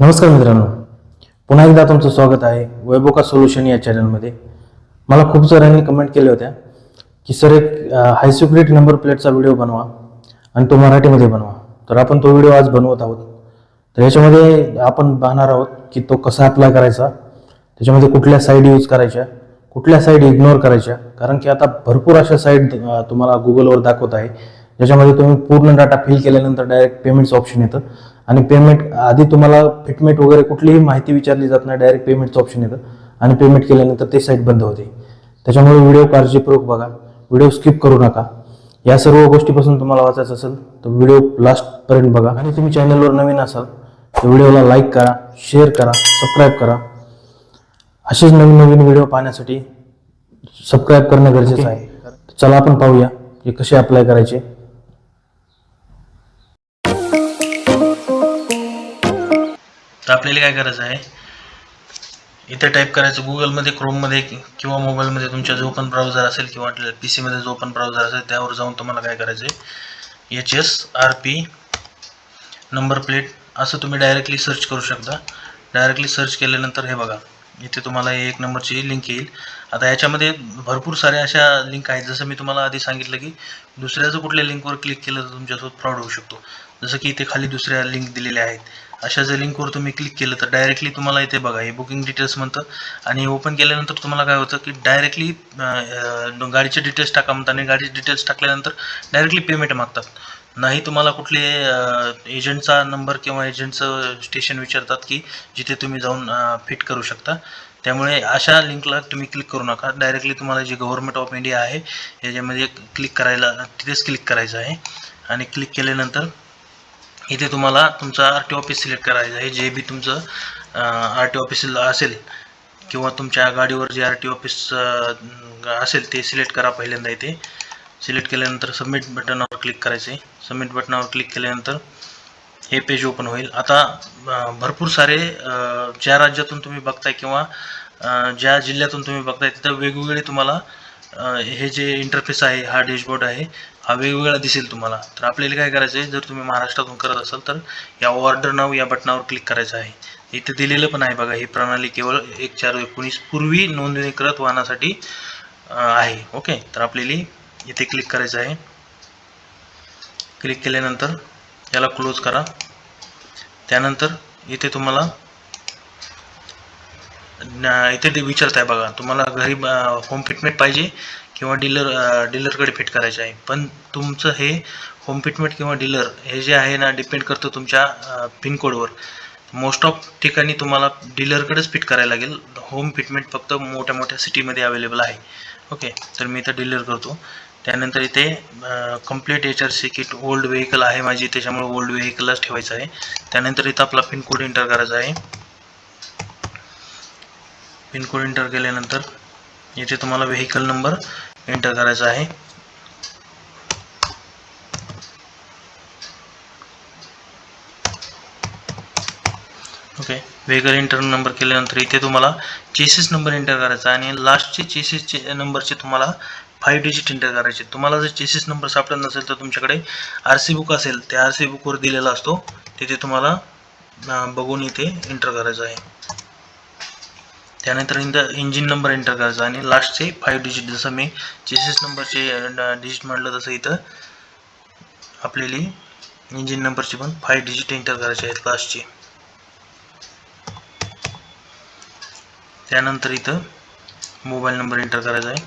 नमस्कार मित्रांनो. पुन्हा एकदा तुमचं स्वागत आहे वैभोका सोल्युशन या चॅनलमध्ये मला खूप जणांनी कमेंट केल्या होत्या की सर एक हाय सिक्युरिटी नंबर प्लेटचा व्हिडिओ बनवा आणि तो मराठीमध्ये बनवा. तर आपण तो व्हिडिओ आज बनवत आहोत. तर याच्यामध्ये आपण पाहणार आहोत की तो कसा अप्लाय करायचा त्याच्यामध्ये कुठल्या साईड यूज करायच्या कुठल्या साईड इग्नोर करायच्या. कारण की आता भरपूर अशा साईड तुम्हाला गुगलवर दाखवत आहे. ज्याच्यामध्ये तुम्ही पूर्ण डाटा फिल केल्यानंतर डायरेक्ट पेमेंटचं ऑप्शन येतं. आणि पेमेंट आधी तुम्हाला फिटमेट वगैरे कुठलीही माहिती विचारली जात नाही डायरेक्ट पेमेंटचं ऑप्शन येतं. आणि पेमेंट केल्यानंतर ते साईट बंद होते. त्याच्यामुळे व्हिडिओ काळजीपूर्वक बघा. व्हिडिओ स्किप करू नका. या सर्व गोष्टीपासून तुम्हाला वाचायचं असेल तर व्हिडिओ लास्टपर्यंत बघा. आणि तुम्ही चॅनलवर नवीन असाल तर व्हिडिओला लाईक करा शेअर करा सबस्क्राईब करा. असेच नवीन नवीन व्हिडिओ पाहण्यासाठी सबस्क्राईब करणं गरजेचं आहे. चला आपण पाहूया की कसे अप्लाय करायचे. तर आपल्याला काय करायचं आहे? इथे टाईप करायचं गुगलमध्ये क्रोममध्ये किंवा मोबाईलमध्ये तुमच्या जो पण ब्राउझर असेल किंवा पी सीमध्ये जो पण ब्राउझर असेल त्यावर जाऊन तुम्हाला काय करायचं आहे H S R P number plate असं तुम्ही डायरेक्टली सर्च करू शकता. डायरेक्टली सर्च केल्यानंतर हे बघा इथे तुम्हाला एक नंबरची लिंक येईल. आता याच्यामध्ये भरपूर साऱ्या अशा लिंक आहेत. जसं मी तुम्हाला आधी सांगितलं की दुसऱ्याचं कुठल्या लिंकवर क्लिक केलं तर तुमच्यासोबत फ्रॉड होऊ शकतो. जसं की इथे खाली दुसऱ्या लिंक दिलेल्या आहेत. अशा जर लिंकवर तुम्ही क्लिक केलं तर डायरेक्टली तुम्हाला इथे बघा हे बुकिंग डिटेल्स म्हणतं. आणि ओपन केल्यानंतर तुम्हाला काय होतं की डायरेक्टली गाडीचे डिटेल्स टाका म्हणतात आणि गाडीचे डिटेल्स टाकल्यानंतर डायरेक्टली पेमेंट मागतात. नाही तुम्हाला कुठले एजंटचा नंबर किंवा एजंटचं स्टेशन विचारतात की जिथे तुम्ही जाऊन फिट करू शकता. त्यामुळे अशा लिंकला तुम्ही क्लिक करू नका. डायरेक्टली तुम्हाला जे गव्हर्नमेंट ऑफ इंडिया आहे याच्यामध्ये क्लिक करायला तिथेच क्लिक करायचं आहे. आणि क्लिक केल्यानंतर इथे तुम्हाला तुमचा आर टी ऑफिस सिलेक्ट करायचं आहे. जे बी तुमचं आर टी ऑफिसला असेल किंवा तुमच्या गाडीवर जे आर टी ऑफिस असेल ते सिलेक्ट करा पहिल्यांदा इथे. सिलेक्ट केल्यानंतर सबमिट बटनावर क्लिक करायचं आहे. सबमिट बटनावर क्लिक केल्यानंतर हे पेज ओपन होईल. आता भरपूर सारे ज्या राज्यातून तुम्ही बघताय किंवा ज्या जिल्ह्यातून तुम्ही बघताय तिथं वेगवेगळे तुम्हाला हे जे इंटरफेस आहे हा डॅशबोर्ड आहे हा वेगवेगळा दिसेल तुम्हाला. तर आपल्याला काय करायचं आहे जर तुम्ही महाराष्ट्रातून करत असाल तर या ऑर्डर नाव या बटनावर क्लिक करायचं आहे. इथे दिलेलं पण आहे बघा ही प्रणाली केवळ एक चार एकोणीस पूर्वी नोंदणीकृत वाहनासाठी आहे. ओके तर आपल्याला इथे क्लिक करायचं आहे. क्लिक केल्यानंतर याला क्लोज करा. त्यानंतर इथे तुम्हाला इथे ते विचारत आहे बघा तुम्हाला घरी होम फिटमेंट पाहिजे किंवा डीलर डीलरकडे फिट करायचे आहे. पण तुमचं हे होम फिटमेंट किंवा डीलर हे जे आहे ना डिपेंड करतं तुमच्या पिनकोडवर मोस्ट ऑफ ठिकाणी तुम्हाला डीलरकडेच फिट करायला लागेल. होम फिटमेंट फक्त मोठ्या मोठ्या सिटीमध्ये अवेलेबल आहे. ओके तर मी इथं डीलर करतो. त्यानंतर इथे complete H R C kit old vehicle आहे माझी. त्याच्यामुळे ओल्ड व्हेकलच ठेवायचं आहे. त्यानंतर इथं आपला पिनकोड एंटर करायचा आहे. पिनकोड एंटर केल्यानंतर इथे तुम्हाला व्हेकल नंबर एंटर करायचा आहे. ओके व्हेकल एंटर नंबर केल्यानंतर इथे तुम्हाला चेसिस नंबर एंटर करायचा आणि लास्टचे चेसिसचे नंबरचे तुम्हाला फाईव्ह डिजिट एंटर करायचे तुम्हाला जर चेसिस नंबर सापडत नसेल तर तुमच्याकडे आर सी बुक असेल त्या आर सी बुकवर दिलेला असतो. तिथे तुम्हाला बघून इथे एंटर करायचं आहे. त्यानंतर इंद इंजिन नंबर एंटर करायचा आणि लास्टचे फाईव्ह डिजिट जसं मी चेसिस नंबरचे डिजिट म्हटलं तसं इथं आपलेली इंजिन नंबरची पण फाईव्ह डिजिट एंटर करायचे आहेत लास्टचे त्यानंतर इथं मोबाईल नंबर एंटर करायचा आहे.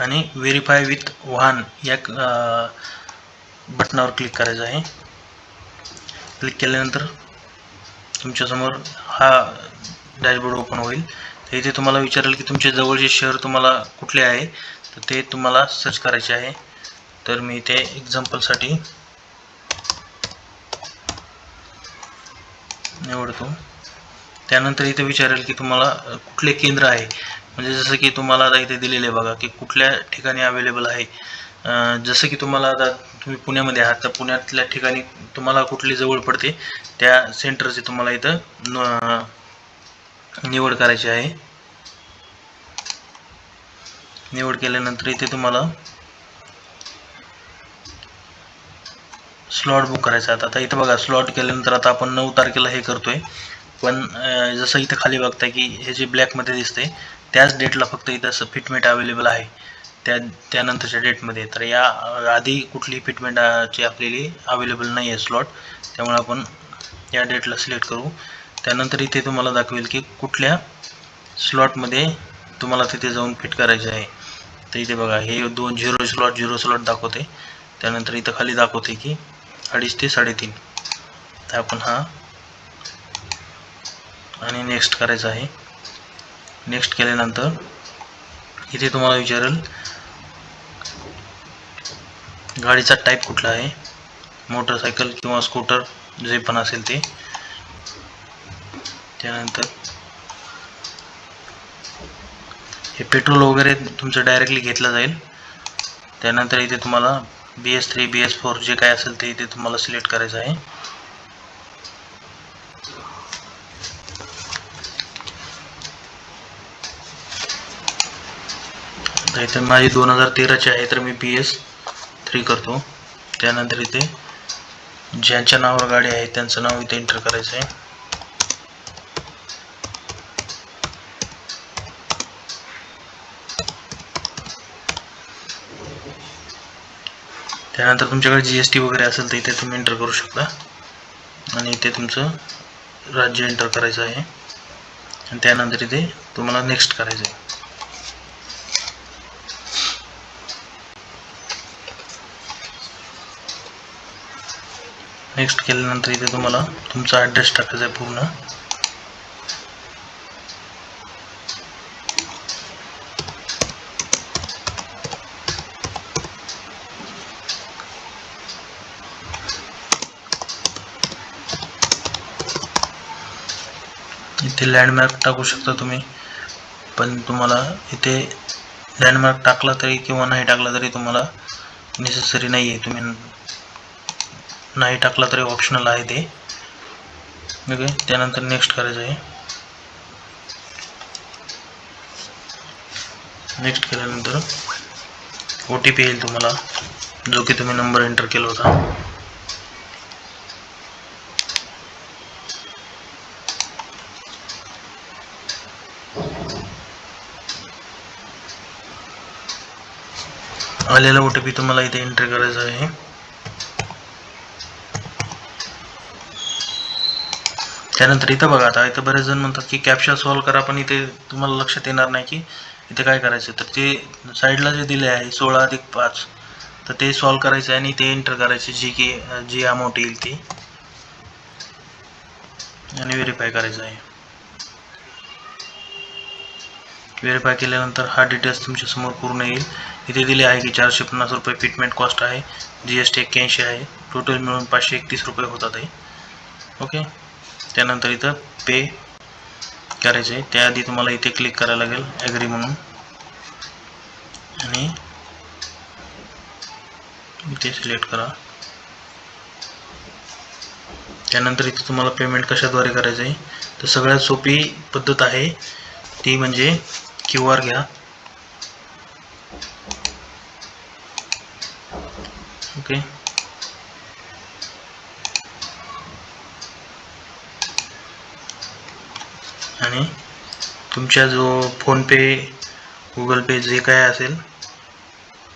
आणि व्हेरीफाय विथ वाहन या बटनावर क्लिक करायचं आहे. क्लिक केल्यानंतर तुमच्यासमोर हा डॅशबोर्ड ओपन होईल. तर इथे तुम्हाला विचारेल की तुमचे जवळचे शहर तुम्हाला कुठले आहे? तर ते तुम्हाला सर्च करायचे आहे. तर मी इथे एक्झाम्पलसाठी निवडतो. त्यानंतर इथे विचारेल की तुम्हाला कुठले केंद्र आहे? म्हणजे जसं की तुम्हाला आता इथे दिलेले बघा की कुठल्या ठिकाणी अवेलेबल आहे. जसं की तुम्हाला आता तुम्ही पुण्यामध्ये आहात तर पुण्यातल्या ठिकाणी तुम्हाला कुठली जवळ पडते? त्या सेंटरचे तुम्हाला इथं न- निवड करायची आहे. निवड केल्यानंतर इथे तुम्हाला स्लॉट बुक करायचा आहे. आता इथं बघा स्लॉट केल्यानंतर आता आपण नऊ तारखेला हे करतोय. पण जसं इथं खाली बघताय की हे जे ब्लॅकमध्ये दिसते त्याच डेटला फक्त इथं असं फिटमेंट अवेलेबल आहे. त्या त्यानंतरच्या डेटमध्ये तर या आधी कुठली फिटमेंटची आपल्याली अवेलेबल नाही आहे स्लॉट त्यामुळे आपण या डेटला सिलेक्ट करू. त्यानंतर इथे तुम्हाला दाखवेल की कुठल्या स्लॉटमध्ये तुम्हाला तिथे जाऊन फिट करायचे आहे. तर इथे बघा हे दोन झिरो स्लॉट झिरो स्लॉट दाखवते. त्यानंतर इथं खाली दाखवते की अडीच ते साडेतीन. तर आपण हा आणि नेक्स्ट करायचा आहे. नेक्स्ट केल्यानंतर इथे तुम्हाला विचारेल गाडीचा टाईप कुठला आहे? मोटरसायकल किंवा स्कूटर जे पण असेल ते. त्यानंतर हे पेट्रोल वगैरे तुमचं डायरेक्टली घेतलं जाईल. त्यानंतर इथे तुम्हाला B S three B S four जे काय असेल ते इथे तुम्हाला सिलेक्ट करायचं आहे. तर इथे माझी दोन हजार तेराची आहे तर मी बी एस थ्री करतो. त्यानंतर इथे ज्यांच्या नावावर गाडी आहे त्यांचं नाव इथे एंटर करायचं आहे. त्यानंतर तुमच्याकडे जी एस टी वगैरे असेल तर इथे तुम्ही एंटर करू शकता. आणि इथे तुमचं राज्य एंटर करायचं आहे. आणि त्यानंतर इथे तुम्हाला नेक्स्ट करायचं आहे नेक्स्ट केल्यानंतर इथे तुम्हाला तुमचा ॲड्रेस टाकायचा आहे पूर्ण. इथे लँडमार्क टाकू शकता तुम्ही. पण तुम्हाला इथे लँडमार्क टाकला तरी किंवा नाही टाकला तरी तुम्हाला नेसेसरी नाही आहे तुम्ही नाही टाकला तरी ऑप्शनल आहे ते. ओके त्यानंतर नेक्स्ट करायचं आहे. नेक्स्ट केल्यानंतर ओ टी पी येईल तुम्हाला. जो की तुम्ही नंबर एंटर केला होता. आलेला ओ टी पी तुम्हाला इथे एंटर करायचा आहे. त्यानंतर इथं बघा आता इथं बरेच जण म्हणतात की कॅप्शा सॉल्व करा पण इथे तुम्हाला लक्षात येणार नाही की इथे काय करायचं. तर ते साईडला जे दिले आहे सोळा अधिक पाच तर ते सॉल्व करायचं आहे आणि ते एंटर करायचे जी की जी अमाऊंट येईल ती. आणि व्हेरीफाय करायचं आहे. व्हेरीफाय केल्यानंतर हा डिटेल्स तुमच्यासमोर पूर्ण येईल. इथे दिले आहे की चारशे पन्नास रुपये फिटमेंट कॉस्ट आहे. जी एस टी एक्क्याऐंशी आहे. टोटल मिळून पाचशे एकतीस रुपये होतात आहे ओके त्यानंतर इथं पे करायचं आहे. त्याआधी तुम्हाला इथे क्लिक करायला लागेल. ॲग्री म्हणून. आणि इथे सिलेक्ट करा. त्यानंतर इथे तुम्हाला पेमेंट कशाद्वारे करायचं आहे? तर सगळ्यात सोपी पद्धत आहे. ती म्हणजे क्यू आर घ्या. Ok. आणि तुमच्या जो फोनपे गुगल पे जे काय असेल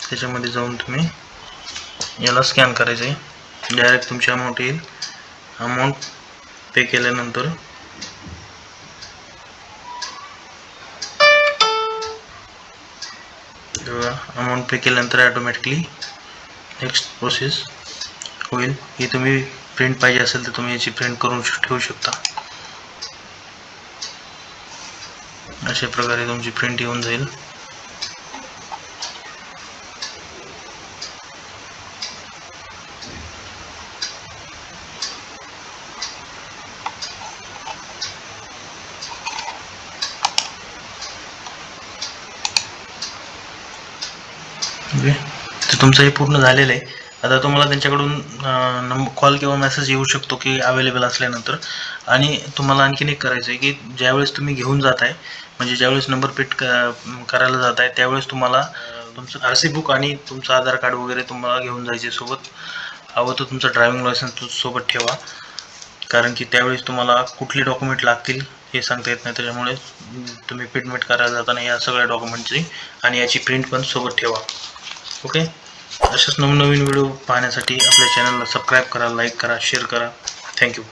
त्याच्यामध्ये जाऊन तुम्ही याला स्कॅन करायचं आहे डायरेक्ट तुमची अमाऊंट येईल. अमाऊंट पे केल्यानंतर अमाऊंट पे केल्यानंतर ॲटोमॅटिकली नेक्स्ट प्रोसेस होईल ही तुम्ही प्रिंट पाहिजे असेल तर तुम्ही याची प्रिंट करून ठेवू शकता. अशा प्रकारे तुमची प्रिंट येऊन जाईल. Okay. म्हणजे तुमचं हे पूर्ण झालेलं आहे. आता तुम्हाला त्यांच्याकडून नंब कॉल किंवा मेसेज येऊ शकतो की अवेलेबल असल्यानंतर. आणि तुम्हाला आणखीन एक करायचं आहे की ज्यावेळेस तुम्ही घेऊन जात आहे म्हणजे ज्यावेळेस नंबर पेट करायला जात आहे त्यावेळेस तुम्हाला तुमचं आर सी बुक आणि तुमचं आधार कार्ड वगैरे तुम्हाला घेऊन जायचे सोबत. हवं तर तुमचं ड्रायव्हिंग लायसन्स सोबत ठेवा. कारण की त्यावेळेस तुम्हाला कुठले डॉक्युमेंट लागतील हे सांगता येत नाही. त्याच्यामुळे तुम्ही पेटमेंट करायला जाताना या सगळ्या डॉक्युमेंटची आणि याची प्रिंट पण सोबत ठेवा. ओके अशाच नवनवीन व्हिडिओ पाहण्यासाठी आपल्या चॅनलला सबस्क्राईब करा लाईक करा शेअर करा. थँक्यू